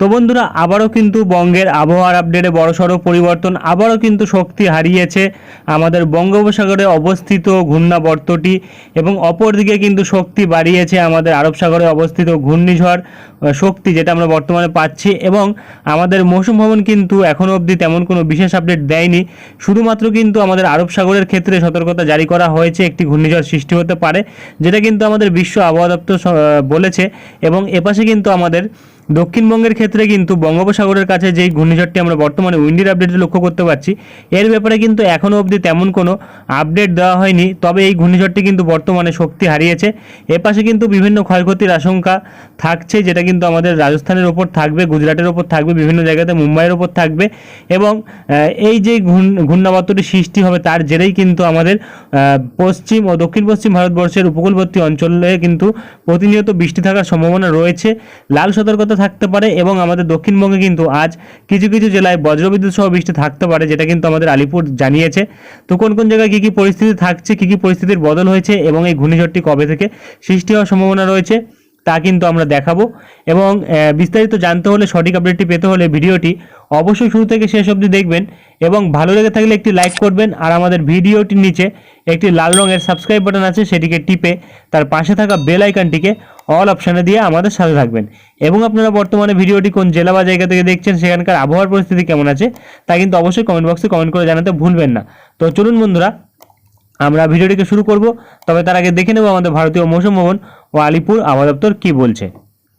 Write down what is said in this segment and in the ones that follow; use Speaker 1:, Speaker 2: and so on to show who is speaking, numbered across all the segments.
Speaker 1: তো বন্ধুরা, আবারও কিন্তু বঙ্গের আবহাওয়ার আপডেটে বড়সড় পরিবর্তন, আবারও কিন্তু শক্তি হারিয়েছে আমাদের বঙ্গোপসাগরে অবস্থিত ঘূর্ণাবর্তটি এবং অপরদিকে কিন্তু শক্তি বাড়িয়েছে আমাদের আরব সাগরে অবস্থিত ঘূর্ণিঝড় শক্তি যেটা আমরা বর্তমানে পাচ্ছি এবং আমাদের মৌসুম ভবন কিন্তু এখনও অবধি তেমন কোনো বিশেষ আপডেট দেয়নি। শুধুমাত্র কিন্তু আমাদের আরব সাগরের ক্ষেত্রে সতর্কতা জারি করা হয়েছে, একটি ঘূর্ণিঝড় সৃষ্টি হতে পারে, যেটা কিন্তু আমাদের বিশ্ব আবহাওয়া দপ্তর বলেছে এবং এপাশে কিন্তু আমাদের দক্ষিণবঙ্গের ক্ষেত্রে কিন্তু বঙ্গোপসাগরের কাছে যেই ঘূর্ণিঝড়টি আমরা বর্তমানে উইন্ডির আপডেটে লক্ষ্য করতে পারছি, এর ব্যাপারে কিন্তু এখনও অবধি তেমন কোনো আপডেট দেওয়া হয়নি। তবে এই ঘূর্ণিঝড়টি কিন্তু বর্তমানে শক্তি হারিয়েছে। এপাশে কিন্তু বিভিন্ন ক্ষয়ক্ষতির আশঙ্কা থাকছে, যেটা কিন্তু আমাদের রাজস্থানের ওপর থাকবে, গুজরাটের ওপর থাকবে, বিভিন্ন জায়গাতে মুম্বাইয়ের ওপর থাকবে এবং এই যে ঘূর্ণ- ঘূর্ণাবর্তটি সৃষ্টি হবে তার জেরেই কিন্তু আমাদের পশ্চিম ও দক্ষিণ পশ্চিম ভারতবর্ষের উপকূলবর্তী অঞ্চলে কিন্তু প্রতিনিয়ত বৃষ্টি থাকার সম্ভাবনা রয়েছে। লাল সতর্কতা থাকতে পারে এবং আমাদের দক্ষিণবঙ্গে কিন্তু আজ কিছু কিছু জেলায় বজ্রবিদ্যুৎ সহ বৃষ্টি থাকতে পারে, যেটা কিন্তু আমাদের আলিপুর জানিয়েছে। তো কোন কোন জায়গায় কী কী পরিস্থিতি থাকছে, কী কী পরিস্থিতির বদল হয়েছে এবং এই ঘূর্ণিঝড়টি কবে থেকে সৃষ্টি হওয়ার সম্ভাবনা রয়েছে? তা কিন্তু আমরা দেখাবো। এবং বিস্তারিত জানতে হলে, সঠিক আপডেটটি পেতে হলে ভিডিওটি অবশ্যই শুরু থেকে শেষ অবধি দেখবেন এবং ভালো লেগে থাকলে একটি লাইক করবেন আর আমাদের ভিডিওটির নিচে একটি লাল রঙের সাবস্ক্রাইব বাটন আছে, সেটিকে টিপে তার পাশে থাকা বেল আইকনটিকে অল অপশানে দিয়ে আমাদের সাথে থাকবেন। এবং আপনারা বর্তমানে ভিডিওটি কোন জেলা বা জায়গা থেকে দেখছেন, সেখানকার আবহাওয়ার পরিস্থিতি কেমন আছে, তা কিন্তু অবশ্যই কমেন্ট বক্সে কমেন্ট করে জানাতে ভুলবেন না। তো চলুন বন্ধুরা আমরা ভিডিওটিকে শুরু করব, তবে তার আগে দেখে নেব আমাদের ভারতীয় মৌসুম ভবন ও আলিপুর আবহাওয়া দপ্তর কী বলছে।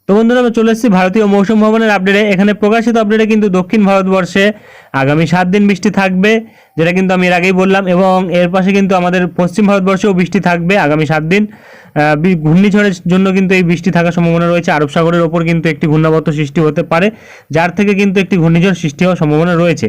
Speaker 1: তো বন্ধুরা, আমরা চলে এসেছি ভারতীয় মৌসুম ভবনের আপডেটে এখানে প্রকাশিত আপডেটে কিন্তু দক্ষিণ ভারতবর্ষে আগামী সাত দিন বৃষ্টি থাকবে, যেটা কিন্তু আমি এর আগেই বললাম, এবং এর পাশে কিন্তু আমাদের পশ্চিম ভারতবর্ষেও বৃষ্টি থাকবে আগামী সাত দিন। ঘূর্ণিঝড়ের জন্য কিন্তু এই বৃষ্টি থাকার সম্ভাবনা রয়েছে। আরব সাগরের ওপর কিন্তু একটি ঘূর্ণাবর্ত সৃষ্টি হতে পারে, যার থেকে কিন্তু একটি ঘূর্ণিঝড় সৃষ্টি হওয়ার সম্ভাবনা রয়েছে।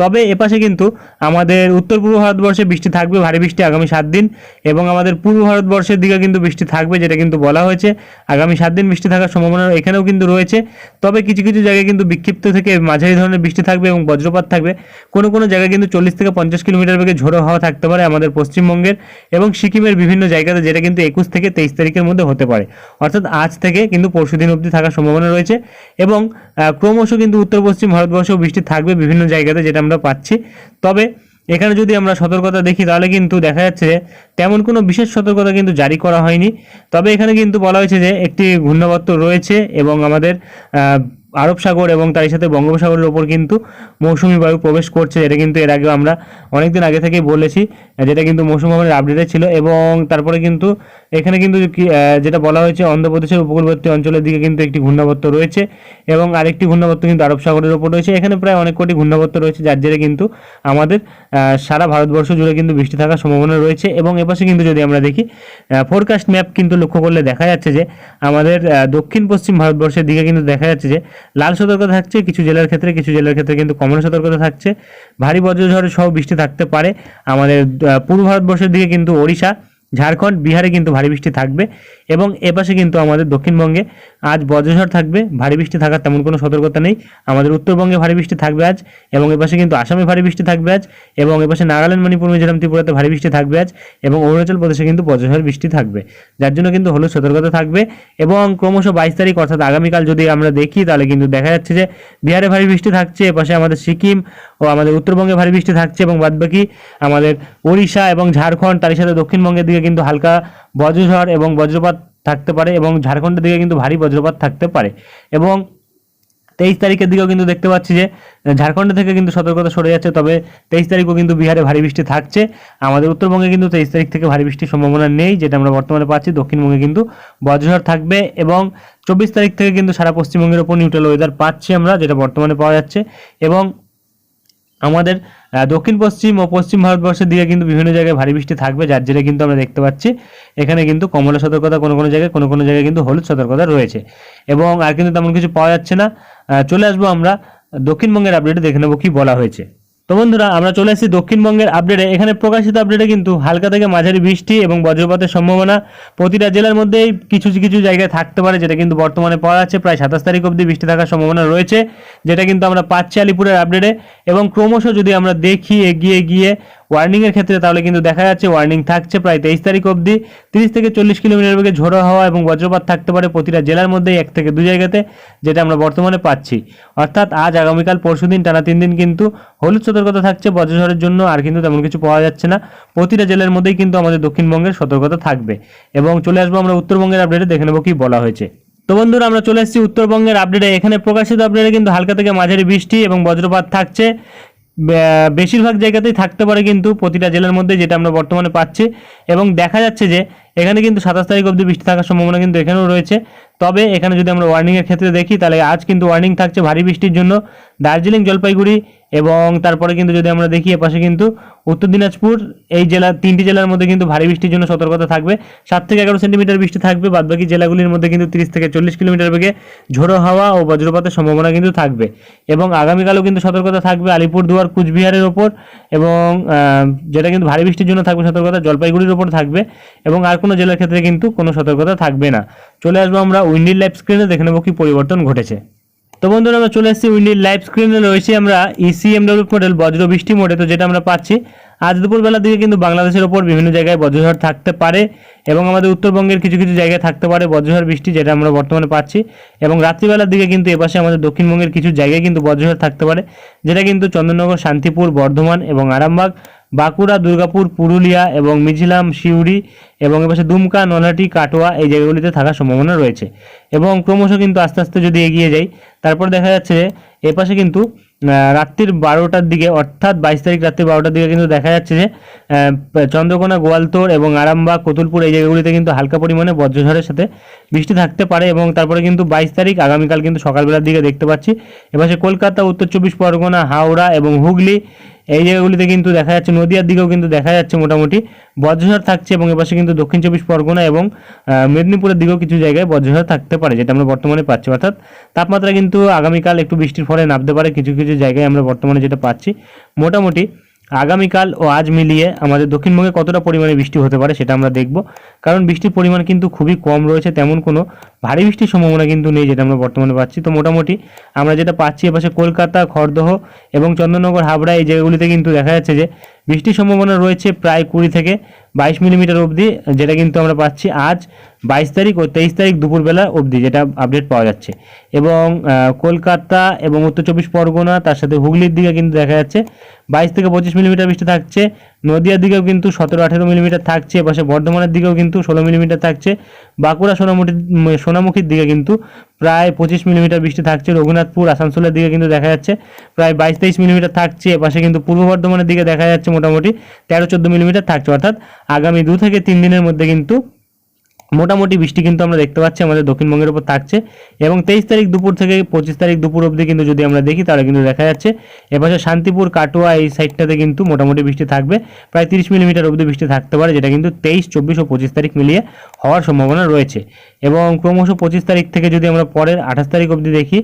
Speaker 1: তবে এপাশে কিন্তু আমাদের উত্তর পূর্ব ভারতবর্ষে বৃষ্টি থাকবে, ভারী বৃষ্টি আগামী সাত দিন এবং আমাদের পূর্ব ভারতবর্ষের দিকে কিন্তু বৃষ্টি থাকবে, যেটা কিন্তু বলা হয়েছে। আগামী সাত দিন বৃষ্টি থাকার সম্ভাবনা এখানেও কিন্তু রয়েছে। তবে কিছু কিছু জায়গায় কিন্তু বিক্ষিপ্ত থেকে মাঝারি ধরনের বৃষ্টি থাকবে এবং বজ্রপাত থাকবে। কোনো কোনো জায়গায় কিন্তু চল্লিশ থেকে পঞ্চাশ কিলোমিটার বেগে ঝোড়ো হাওয়া থাকতে পারে আমাদের পশ্চিমবঙ্গের এবং সিকিমের বিভিন্ন জায়গাতে, যেটা কিন্তু একুশ থেকে তেইশ তারিখের মধ্যে হতে পারে। অর্থাৎ আজ থেকে কিন্তু পরশু দিন অবধি থাকার সম্ভাবনা রয়েছে এবং ক্রমশ কিন্তু উত্তর পশ্চিম ভারতবর্ষেও বৃষ্টি থাকবে বিভিন্ন জায়গাতে, যেটা আমরা পাচ্ছি। তবে এখানে যদি আমরা সতর্কতা দেখি, তাহলে কিন্তু দেখা যাচ্ছে যে তেমন কোনো বিশেষ সতর্কতা কিন্তু জারি করা হয়নি। তবে এখানে কিন্তু বলা হয়েছে যে একটি ঘূর্ণাবর্ত রয়েছে এবং আমাদের আরব সাগর এবং তার সাথে বঙ্গোপসাগরের ওপর কিন্তু মৌসুমি বায়ু প্রবেশ করছে। এটা কিন্তু এর আগে আমরা অনেকদিন আগে থেকেই বলেছি, যেটা কিন্তু মৌসুম ভবনের আপডেটে ছিল এবং তারপরে কিন্তু এখানে কিন্তু যেটা বলা হয়েছে, অন্ধ্রপ্রদেশের উপকূলবর্তী অঞ্চলের দিকে কিন্তু একটি ঘূর্ণাবর্ত রয়েছে এবং আরেকটি ঘূর্ণাবর্ত কিন্তু আরব সাগরের ওপর রয়েছে। এখানে প্রায় অনেক কোটি ঘূর্ণাবর্ত রয়েছে, যার জেরে কিন্তু আমাদের সারা ভারতবর্ষ জুড়ে কিন্তু বৃষ্টি থাকার সম্ভাবনা রয়েছে এবং এপাশে কিন্তু যদি আমরা দেখি ফোরকাস্ট ম্যাপ কিন্তু লক্ষ্য করলে দেখা যাচ্ছে যে আমাদের দক্ষিণ পশ্চিম ভারতবর্ষের দিকে কিন্তু দেখা যাচ্ছে যে লাল সতর্কতা থাকছে, কিছু জেলার ক্ষেত্রে, কিছু জেলার ক্ষেত্রে কিন্তু কমলা সতর্কতা থাকছে। ভারী বজ্রঝড় সহ বৃষ্টি থাকতে পারে। আমাদের পূর্ব ভারতবর্ষের দিকে কিন্তু ওড়িশা ঝাড়খণ্ড, বিহারে কিন্তু ভারী বৃষ্টি থাকবে এবং এপাশে কিন্তু আমাদের দক্ষিণবঙ্গে আজ বজ্রঝড় থাকবে, ভারী বৃষ্টি থাকার তেমন কোনো সতর্কতা নেই। আমাদের উত্তরবঙ্গে ভারী বৃষ্টি থাকবে আজ এবং এপাশে কিন্তু আসামে ভারী বৃষ্টি থাকবে আজ এবং এপাশে নাগাল্যান্ড, মণিপুর, মিজোরাম, ত্রিপুরাতে ভারী বৃষ্টি থাকবে আজ এবং অরুণাচল প্রদেশে কিন্তু বজ্রঝড় বৃষ্টি থাকবে। যার জন্য কিন্তু হলুদ সতর্কতা থাকবে এবং ক্রমশ বাইশ তারিখ অর্থাৎ আগামীকাল যদি আমরা দেখি তাহলে কিন্তু দেখা যাচ্ছে যে বিহারে ভারী বৃষ্টি থাকছে, এপাশে আমাদের সিকিম ও আমাদের উত্তরবঙ্গে ভারী বৃষ্টি থাকছে এবং বাদবাকি আমাদের ওড়িশা এবং ঝাড়খণ্ড তার সাথে দক্ষিণবঙ্গের দিকে কিন্তু হালকা বজ্রঝড় এবং বজ্রপাত থাকতে পারে এবং ঝাড়খণ্ডের দিকে কিন্তু ভারী বজ্রপাত থাকতে পারে। এবং তেইশ তারিখের দিকেও কিন্তু দেখতে পাচ্ছি যে, ঝাড়খণ্ড থেকে কিন্তু সতর্কতা সরে যাচ্ছে, তবে তেইশ তারিখও কিন্তু বিহারে ভারী বৃষ্টি থাকছে। আমাদের উত্তরবঙ্গে কিন্তু তেইশ তারিখ থেকে ভারী বৃষ্টির সম্ভাবনা নেই, যেটা আমরা বর্তমানে পাচ্ছি। দক্ষিণবঙ্গে কিন্তু বজ্রঝড় থাকবে এবং চব্বিশ তারিখ থেকে কিন্তু সারা পশ্চিমবঙ্গের ওপর নিউট্রাল ওয়েদার পাচ্ছি আমরা, যেটা বর্তমানে পাওয়া যাচ্ছে। এবং আমাদের দক্ষিণ, পশ্চিম ও পশ্চিম ভারতবর্ষের দিকে কিন্তু বিভিন্ন জায়গায় ভারী বৃষ্টি থাকবে, যার জেরে কিন্তু আমরা দেখতে পাচ্ছি এখানে কিন্তু কমলা সতর্কতা কোনো কোনো জায়গায়, কোনো কোনো জায়গায় কিন্তু হলুদ সতর্কতা রয়েছে। এবং আর কিন্তু তেমন কিছু পাওয়া যাচ্ছে না। চলে আসব আমরা দক্ষিণবঙ্গের আপডেটে দেখে নেব কি বলা হয়েছে। তো বন্ধুরা, আমরা চলে এসেছি দক্ষিণবঙ্গের আপডেটে এখানে প্রকাশিত আপডেটে কিন্তু হালকা থেকে মাঝারি বৃষ্টি এবং বজ্রপাতের সম্ভাবনা। প্রতিটা জেলার মধ্যেই কিছু কিছু জায়গায় থাকতে পারে, যেটা কিন্তু বর্তমানে পাওয়া যাচ্ছে। প্রায় সাতাশ তারিখ অবধি বৃষ্টি থাকার সম্ভাবনা রয়েছে, যেটা কিন্তু আমরা পাচ্ছি আলিপুরের আপডেটে এবং ক্রমশ যদি আমরা দেখি, এগিয়ে গিয়ে ওয়ার্নিংয়ের ক্ষেত্রে তাহলে কিন্তু দেখা যাচ্ছে ওয়ার্নিং থাকছে প্রায় তেইশ তারিখ অবধি। তিরিশ থেকে চল্লিশ কিলোমিটার বেগে ঝোড়ো হাওয়া এবং বজ্রপাত থাকতে পারে প্রতিটা জেলার মধ্যেই এক থেকে দু জায়গাতে, যেটা আমরা বর্তমানে পাচ্ছি। অর্থাৎ আজ, আগামীকাল পরশুদিন টানা তিন দিন কিন্তু হলুদ সতর্কতা থাকছে বজ্রঝড়ের জন্য, আর কিন্তু তেমন কিছু পাওয়া যাচ্ছে না। প্রতিটা জেলার মধ্যেই কিন্তু আমাদের দক্ষিণবঙ্গের সতর্কতা থাকবে। এবং চলে আসব আমরা উত্তরবঙ্গের আপডেটে দেখে নেব কি বলা হয়েছে। তো বন্ধুরা, আমরা চলে এসেছি উত্তরবঙ্গের আপডেটে এখানে প্রকাশিত আপডেটে কিন্তু হালকা থেকে মাঝারি বৃষ্টি এবং বজ্রপাত থাকছে। বেশিরভাগ জায়গাতেই থাকতে পারে কিন্তু প্রতিটা জেলার মধ্যে যেটা আমরা বর্তমানে পাচ্ছি। এবং দেখা যাচ্ছে যে এখানে কিন্তু সাতাশ তারিখ অবধি বৃষ্টি থাকার সম্ভাবনা কিন্তু এখানেও রয়েছে। তবে এখানে যদি আমরা ওয়ার্নিংয়ের ক্ষেত্রে দেখি, তাহলে আজ কিন্তু ওয়ার্নিং থাকছে ভারী বৃষ্টির জন্য। দার্জিলিং, জলপাইগুড়ি এবং তারপরে কিন্তু যদি আমরা দেখি, এপাশে কিন্তু উত্তর দিনাজপুর, এই জেলা, তিনটি জেলার মধ্যে কিন্তু ভারী বৃষ্টির জন্য সতর্কতা থাকবে। সাত থেকে এগারো সেন্টিমিটার বৃষ্টি থাকবে, বাদবাকি জেলাগুলির মধ্যে কিন্তু তিরিশ থেকে চল্লিশ কিলোমিটার বেগে ঝোড়ো হাওয়া ও বজ্রপাতের সম্ভাবনা কিন্তু থাকবে। এবং আগামীকালও কিন্তু সতর্কতা থাকবে আলিপুরদুয়ার, কুচবিহারের ওপর এবং যেটা কিন্তু ভারী বৃষ্টির জন্য থাকবে সতর্কতা, জলপাইগুড়ির ওপর থাকবে এবং আর কোনো জেলার ক্ষেত্রে কিন্তু কোনো সতর্কতা থাকবে না। চলে আসব আমরা উইন্ডির লাইফ স্ক্রিনে, দেখে নেব কি পরিবর্তন ঘটেছে। তো বন্ধুরা, আমরা চলে এসেছি উইন্ডির লাইভ স্ক্রিনে। রয়েছে আমরা E ইসিএমডব্লিউ মডেল বজ্র বৃষ্টি মোডে তো যেটা আমরা পাচ্ছি। আজ দুপুরবেলার দিকে কিন্তু বাংলাদেশের ওপর বিভিন্ন জায়গায় বজ্রঝড় থাকতে পারে এবং আমাদের উত্তরবঙ্গের কিছু কিছু জায়গায় থাকতে পারে বজ্রঝড়, বৃষ্টি যেটা আমরা বর্তমানে পাচ্ছি। এবং রাত্রিবেলার দিকে কিন্তু এপাশে আমাদের দক্ষিণবঙ্গের কিছু জায়গায় কিন্তু বজ্রঝড় থাকতে পারে, যেটা কিন্তু চন্দননগর শান্তিপুর, বর্ধমান এবং আরামবাগ বাঁকুড়া, দুর্গাপুর, পুরুলিয়া এবং মিঝিলাম সিউড়ি এবং এপাশে দুমকা, নলহাটি, কাটোয়া এই জায়গাগুলিতে থাকার সম্ভাবনা রয়েছে। এবং ক্রমশ কিন্তু আস্তে আস্তে যদি এগিয়ে যাই, তারপর দেখা যাচ্ছে যে এপাশে কিন্তু রাত্রির বারোটার দিকে অর্থাৎ বাইশ তারিখ রাত্রি বারোটার দিকে কিন্তু দেখা যাচ্ছে যে চন্দ্রকোনা গোয়ালতোড় এবং আরামবাগ, কতুলপুর এই জায়গাগুলিতে কিন্তু হালকা পরিমাণে বজ্রঝড়ের সাথে বৃষ্টি থাকতে পারে এবং তারপরে কিন্তু বাইশ তারিখ আগামীকাল কিন্তু সকালবেলার দিকে দেখতে পাচ্ছি। এপাশে কলকাতা, উত্তর চব্বিশ পরগনা, হাওড়া এবং হুগলি এই জায়গাগুলিতে কিন্তু দেখা যাচ্ছে, নদীয়ার দিকেও কিন্তু দেখা যাচ্ছে মোটামুটি। বজ্রঝড় থাকছে এবং এপাশে কিন্তু দক্ষিণ চব্বিশ পরগনা এবং মেদিনীপুরের দিকেও কিছু জায়গায় বজ্রঝড় থাকতে পারে, যেটা আমরা বর্তমানে পাচ্ছি। অর্থাৎ তাপমাত্রা কিন্তু আগামীকাল একটু বৃষ্টির ফলে নামতে পারে, কিছু কিছু জায়গায় আমরা বর্তমানে যেটা পাচ্ছি। মোটামুটি আগামীকাল ও আজ মিলিয়ে আমাদের দক্ষিণবঙ্গে কতটা পরিমাণে বৃষ্টি হতে পারে সেটা আমরা দেখব। কারণ বৃষ্টির পরিমাণ কিন্তু খুবই কম রয়েছে, তেমন কোনো ভারী বৃষ্টির সম্ভাবনা কিন্তু নেই যেটা আমরা বর্তমানে পাচ্ছি। তো মোটামুটি আমরা যেটা পাচ্ছি এপাশে কলকাতা, খড়দহ এবং চন্দননগর, হাবড়া এই জায়গাগুলিতে কিন্তু দেখা যাচ্ছে যে বৃষ্টির সম্ভাবনা রয়েছে প্রায় কুড়ি থেকে বাইশ মিলিমিটার অবধি, যেটা কিন্তু আমরা পাচ্ছি আজ বাইশ তারিখ ও তেইশ তারিখ দুপুরবেলা অবধি, যেটা আপডেট পাওয়া যাচ্ছে। এবং কলকাতা এবং উত্তর চব্বিশ পরগনা, তার সাথে হুগলির দিকে কিন্তু দেখা যাচ্ছে। বাইশ থেকে পঁচিশ মিলিমিটার বৃষ্টি থাকছে। নদিয়ার দিকেও কিন্তু সতেরো, আঠেরো মিলিমিটার থাকছে পাশে বর্ধমানের দিকেও কিন্তু ষোলো মিলিমিটার থাকছে। বাঁকুড়া, সোনামুটি সোনামুখীর দিকে কিন্তু প্রায় পঁচিশ মিলিমিটার বৃষ্টি থাকছে। রঘুনাথপুর, আসানসোলের দিকে কিন্তু দেখা যাচ্ছে প্রায় বাইশ, তেইশ মিলিমিটার থাকছে। এপাশে কিন্তু পূর্ব বর্ধমানের দিকে দেখা যাচ্ছে মোটামুটি তেরো, চোদ্দ মিলিমিটার থাকছে। অর্থাৎ আগামী দু থেকে তিন দিনের মধ্যে কিন্তু মোটামুটি বৃষ্টি কিন্তু আমরা দেখতে পাচ্ছি, আমাদের দক্ষিণবঙ্গের উপর থাকছে। এবং তেইশ তারিখ দুপুর থেকে পঁচিশ তারিখ দুপুর অবধি কিন্তু যদি আমরা দেখি, তাহলে কিন্তু দেখা যাচ্ছে এবছর শান্তিপুর, কাটোয়া এই সাইডটাতে কিন্তু মোটামুটি বৃষ্টি থাকবে। প্রায় তিরিশ মিলিমিটার অবধি বৃষ্টি থাকতে পারে, যেটা কিন্তু তেইশ, চব্বিশ ও পঁচিশ তারিখ মিলিয়ে হওয়ার সম্ভাবনা রয়েছে। এবং ক্রমশ পঁচিশ তারিখ থেকে যদি আমরা পরের আঠাশ তারিখ অবধি দেখি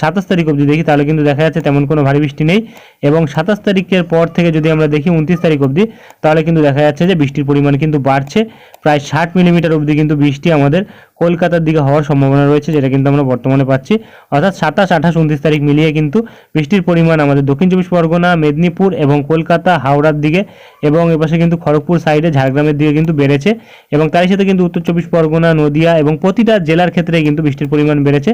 Speaker 1: সাতাশ তারিখ অবধি দেখি, তাহলে কিন্তু দেখা যাচ্ছে তেমন কোনো ভারী বৃষ্টি নেই। এবং সাতাশ তারিখের পর থেকে যদি আমরা দেখি উনত্রিশ তারিখ অবধি, তাহলে কিন্তু দেখা যাচ্ছে যে বৃষ্টির পরিমাণ কিন্তু বাড়ছে। প্রায় ষাট মিলিমিটার অবধি কিন্তু বৃষ্টি আমাদের কলকাতার দিকে হওয়ার সম্ভাবনা রয়েছে, যেটা কিন্তু আমরা বর্তমানে পাচ্ছি। অর্থাৎ সাতাশ, আঠাশ, উনত্রিশ তারিখ মিলিয়ে কিন্তু বৃষ্টির পরিমাণ আমাদের দক্ষিণ চব্বিশ পরগনা, মেদিনীপুর এবং কলকাতা, হাওড়ার দিকে এবং এপাশে কিন্তু খড়গপুর সাইডে ঝাড়গ্রামের দিকে কিন্তু বেড়েছে এবং তারই সাথে কিন্তু উত্তর চব্বিশ পরগনা, নদিয়া এবং প্রতিটা জেলার ক্ষেত্রে কিন্তু বৃষ্টির পরিমাণ বেড়েছে।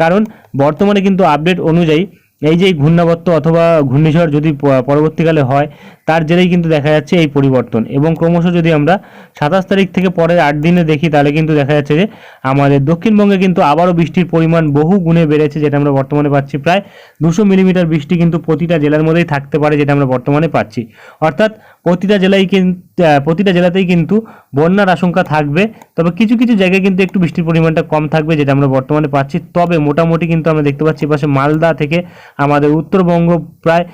Speaker 1: কারণ বর্তমানে কিন্তু আপডেট অনুযায়ী এই যে ঘূর্ণাবর্ত অথবা ঘূর্ণিঝড় যদি পরবর্তীকালে হয় তার জেরেই কিন্তু দেখা যাচ্ছে এই পরিবর্তন। এবং ক্রমশ যদি আমরা সাতাশ তারিখ থেকে পরের আট দিনে দেখি, তাহলে কিন্তু দেখা যাচ্ছে যে আমাদের দক্ষিণবঙ্গে কিন্তু আবারও বৃষ্টির পরিমাণ বহু গুণে বেড়েছে, যেটা আমরা বর্তমানে পাচ্ছি প্রায় দুশো মিলিমিটার বৃষ্টি কিন্তু প্রতিটা জেলার মধ্যেই থাকতে পারে, যেটা আমরা বর্তমানে পাচ্ছি। অর্থাৎ প্রতিটা জেলায় কিন্তু প্রতিটা জেলাতেই কিন্তু বন্যার আশঙ্কা থাকবে, তবে কিছু কিছু জায়গায় কিন্তু একটু বৃষ্টির পরিমাণটা কম থাকবে, যেটা আমরা বর্তমানে পাচ্ছি। তবে মোটামুটি কিন্তু আমরা দেখতে পাচ্ছি পাশে মালদা থেকে আমাদের উত্তরবঙ্গ, প্রায়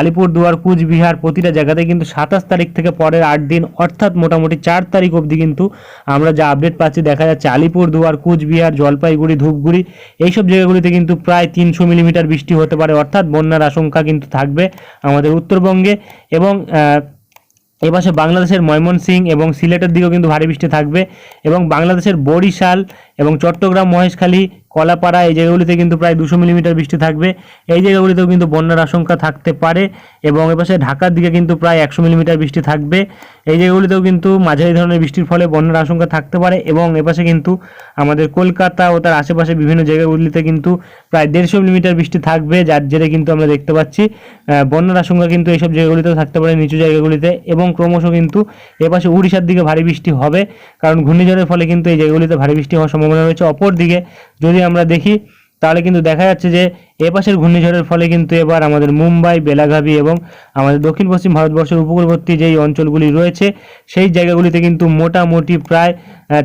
Speaker 1: আলিপুরদুয়ার, কুচবিহার প্রতিটা জায়গাতে কিন্তু সাতাশ তারিখ থেকে পরের আট দিন, অর্থাৎ মোটামুটি চার তারিখ অবধি কিন্তু আমরা যা আপডেট পাচ্ছি দেখা যাচ্ছে আলিপুরদুয়ার কুচবিহার, জলপাইগুড়ি, ধূপগুড়ি, এইসব জায়গাগুলিতে কিন্তু প্রায় তিনশো মিলিমিটার বৃষ্টি হতে পারে, অর্থাৎ বন্যার আশঙ্কা কিন্তু থাকবে আমাদের উত্তরবঙ্গে এবং এপাশে বাংলাদেশের ময়মনসিং এবং সিলেটের দিকেও কিন্তু ভারী বৃষ্টি থাকবে এবং বাংলাদেশের বরিশাল এবং চট্টগ্রাম, মহেশখালী, কলাপাড়া এই জায়গাগুলিতে কিন্তু প্রায় দুশো মিলিমিটার বৃষ্টি থাকবে। এই জায়গাগুলিতেও কিন্তু বন্যার আশঙ্কা থাকতে পারে এবং এপাশে ঢাকার দিকে কিন্তু প্রায় একশো মিলিমিটার বৃষ্টি থাকবে। এই জায়গাগুলিতেও কিন্তু মাঝারি ধরনের বৃষ্টির ফলে বন্যার আশঙ্কা থাকতে পারে এবং এপাশে কিন্তু আমাদের কলকাতা ও তার আশেপাশে বিভিন্ন জায়গাগুলিতে কিন্তু প্রায় দেড়শো মিলিমিটার বৃষ্টি থাকবে, যার জেরে কিন্তু আমরা দেখতে পাচ্ছি বন্যার আশঙ্কা কিন্তু এইসব জায়গাগুলিতেও থাকতে পারে নিচু জায়গাগুলিতে এবং ক্রমশ কিন্তু এপাশে উড়িষ্যার দিকে ভারী বৃষ্টি হবে, কারণ ঘূর্ণিঝড়ের ফলে কিন্তু এই জায়গাগুলিতে ভারী বৃষ্টি হওয়ার সম্ভাবনা রয়েছে অপর দিকে যদি আমরা দেখি তাহলে কিন্তু দেখা যাচ্ছে যে এপাশের ঘূর্ণিঝড়ের ফলে কিন্তু এবার আমাদের মুম্বাই বেলাগাভি এবং আমাদের দক্ষিণ পশ্চিম ভারতবর্ষের উপকূলবর্তী যেই অঞ্চলগুলি রয়েছে, সেই জায়গাগুলিতে কিন্তু মোটামুটি প্রায়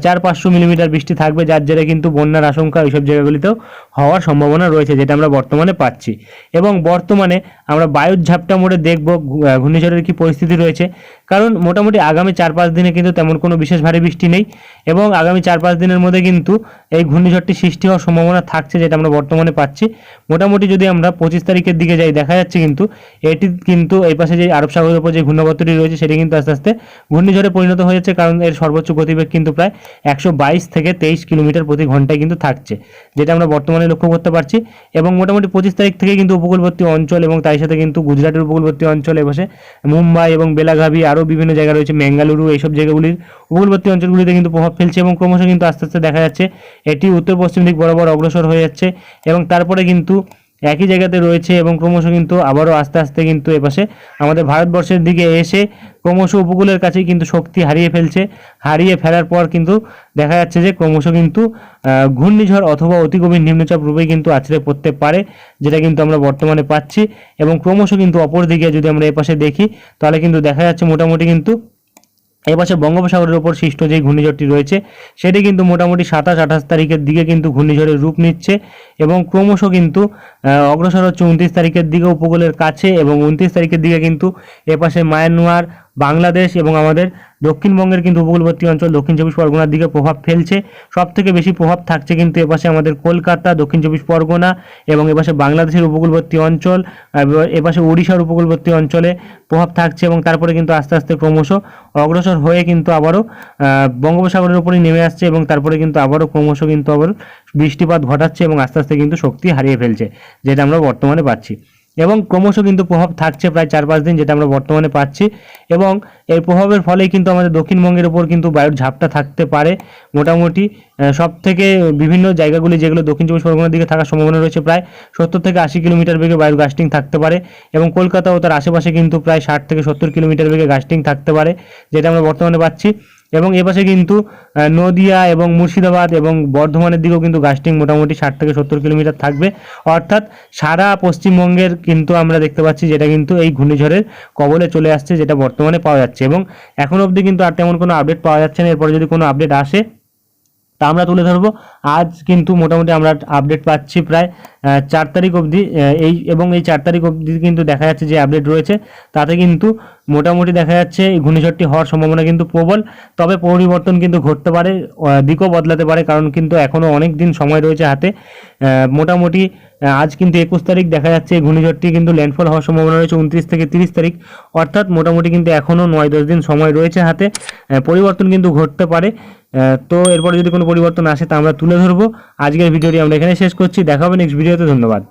Speaker 1: চার পাঁচশো মিলিমিটার বৃষ্টি থাকবে, যার জেরে কিন্তু বন্যার আশঙ্কা ওইসব জায়গাগুলিতেও হওয়ার সম্ভাবনা রয়েছে, যেটা আমরা বর্তমানে পাচ্ছি। এবং বর্তমানে আমরা বায়ুর ঝাপটা মোড়ে দেখব ঘূর্ণিঝড়ের কি পরিস্থিতি রয়েছে। কারণ মোটামুটি আগামী চার পাঁচ দিনে কিন্তু তেমন কোনো বিশেষ ভারী বৃষ্টি নেই এবং আগামী চার পাঁচ দিনের মধ্যে কিন্তু এই ঘূর্ণিঝড়টি সৃষ্টি হওয়ার সম্ভাবনা থাকছে, যেটা আমরা বর্তমানে পাচ্ছি। মোটামুটি যদি আমরা পঁচিশ তারিখের দিকে যাই, দেখা যাচ্ছে কিন্তু এটি কিন্তু এই পাশে যে আরব সাগরের উপর যে ঘূর্ণাবর্তটি রয়েছে, সেটি কিন্তু আস্তে আস্তে ঘূর্ণিঝড়ে পরিণত হয়ে যাচ্ছে, কারণ এর সর্বোচ্চ গতিবেগ কিন্তু প্রায় একশো বাইশ থেকে তেইশ কিলোমিটার প্রতি ঘন্টায় কিন্তু থাকছে, যেটা আমরা বর্তমানে লক্ষ্য করতে পারছি। এবং মোটামুটি পঁচিশ তারিখ থেকে কিন্তু উপকূলবর্তী অঞ্চল এবং তাই সাথে কিন্তু গুজরাটের উপকূলবর্তী অঞ্চল এপাশে মুম্বাই এবং বেলাগাভি, আরও বিভিন্ন জায়গা রয়েছে বেঙ্গালুরু এইসব জায়গাগুলির উপকূলবর্তী অঞ্চলগুলিতে কিন্তু প্রভাব ফেলছে এবং ক্রমশ কিন্তু আস্তে আস্তে দেখা যাচ্ছে, এটি উত্তর পশ্চিম দিক বরাবর অগ্রসর হয়ে যাচ্ছে। এবং তারপরে কিন্তু একই জায়গাতে রয়েছে এবং ক্রমশ কিন্তু আবারও আস্তে আস্তে কিন্তু এপাশে আমাদের ভারতবর্ষের দিকে এসে ক্রমশ উপকূলের কাছেই কিন্তু শক্তি হারিয়ে ফেলছে। হারিয়ে ফেলার পর কিন্তু দেখা যাচ্ছে যে ক্রমশ কিন্তু ঘূর্ণিঝড় অথবা অতি গভীর নিম্নচাপ রূপে কিন্তু আছড়ে পড়তে পারে, যেটা কিন্তু আমরা বর্তমানে পাচ্ছি। এবং ক্রমশ কিন্তু অপর দিকে যদি আমরা এপাশে দেখি, তাহলে কিন্তু দেখা যাচ্ছে মোটামুটি কিন্তু এপাশে বঙ্গোপসাগরের ওপর সৃষ্ট যে ঘূর্ণিঝড়টি রয়েছে, সেটি কিন্তু মোটামুটি সাতাশ আঠাশ তারিখের দিকে কিন্তু ঘূর্ণিঝড়ের রূপ নিচ্ছে এবং ক্রমশ কিন্তু অগ্রসর হচ্ছে উনত্রিশ তারিখের দিকে উপকূলের কাছে এবং উনত্রিশ তারিখের দিকে কিন্তু এপাশে মায়ানমার বাংলাদেশ এবং আমাদের দক্ষিণবঙ্গের কিন্তু উপকূলবর্তী অঞ্চল, দক্ষিণ চব্বিশ পরগনার দিকে প্রভাব ফেলছে। সব থেকে বেশি প্রভাব থাকছে কিন্তু এপাশে আমাদের কলকাতা, দক্ষিণ চব্বিশ পরগনা এবং এপাশে বাংলাদেশের উপকূলবর্তী অঞ্চল এপাশে উড়িষ্যার উপকূলবর্তী অঞ্চলে প্রভাব থাকছে এবং তারপরে কিন্তু আস্তে আস্তে ক্রমশ অগ্রসর হয়ে কিন্তু আবারও বঙ্গোপসাগরের উপরই নেমে আসছে এবং তারপরে কিন্তু আবারও ক্রমশ কিন্তু আবার বৃষ্টিপাত ঘটাচ্ছে এবং আস্তে আস্তে কিন্তু শক্তি হারিয়ে ফেলছে, যেটা আমরা বর্তমানে পাচ্ছি। এবং ক্রমশ কিন্তু প্রভাব থাকছে প্রায় চার পাঁচ দিন, যেটা আমরা বর্তমানে পাচ্ছি। এবং এর প্রভাবের ফলেই কিন্তু আমাদের দক্ষিণবঙ্গের উপর কিন্তু বায়ুর ঝাপটা থাকতে পারে। মোটামুটি সব থেকে বিভিন্ন জায়গাগুলি যেগুলো দক্ষিণ চব্বিশ পরগনার দিকে থাকার সম্ভাবনা রয়েছে প্রায় সত্তর থেকে আশি কিলোমিটার বেগে বায়ুর গাস্টিং থাকতে পারে। এবং কলকাতা ও তার আশেপাশে কিন্তু প্রায় ষাট থেকে সত্তর কিলোমিটার বেগে গাস্টিং থাকতে পারে, যেটা আমরা বর্তমানে পাচ্ছি। এবং এপাশে কিন্তু নদিয়া এবং মুর্শিদাবাদ এবং বর্ধমানের দিকেও কিন্তু গাছটিং মোটামুটি ষাট থেকে সত্তর কিলোমিটার থাকবে। অর্থাৎ সারা পশ্চিমবঙ্গের কিন্তু আমরা দেখতে পাচ্ছি যেটা কিন্তু এই ঘূর্ণিঝড়ের কবলে চলে আসছে, যেটা বর্তমানে পাওয়া যাচ্ছে। এবং এখন অবধি কিন্তু আর তেমন কোনো আপডেট পাওয়া যাচ্ছে না। এরপরে যদি কোনো আপডেট আসে তা আমরা তুলে ধরবো। আজ কিন্তু মোটামুটি আমরা আপডেট পাচ্ছি প্রায় চার তারিখ অবধি এই এবং এই চার তারিখ অবধি কিন্তু দেখা যাচ্ছে যে আপডেট রয়েছে। তাতে কিন্তু মোটামুটি দেখা যাচ্ছে এই ঘূর্ণিঝড়টি হওয়ার সম্ভাবনা কিন্তু প্রবল, তবে পরিবর্তন কিন্তু ঘটতে পারে দিকও বদলাতে পারে, কারণ কিন্তু এখনও অনেক দিন সময় রয়েছে হাতে। মোটামুটি আজ কিন্তু একুশ তারিখ দেখা যাচ্ছে এই ঘূর্ণিঝড়টি কিন্তু ল্যান্ডফল হওয়ার সম্ভাবনা রয়েছে উনত্রিশ থেকে তিরিশ তারিখ। অর্থাৎ মোটামুটি কিন্তু এখনও নয় দশ দিন সময় রয়েছে হাতে। পরিবর্তন কিন্তু ঘটতে পারে। তো এরপরে যদি কোনো পরিবর্তন আসে তা আমরা তুলে ধরবো। আজকের ভিডিওটি আমরা এখানে শেষ করছি। দেখা হবে নেক্সট ভিডিওতে ধন্যবাদ।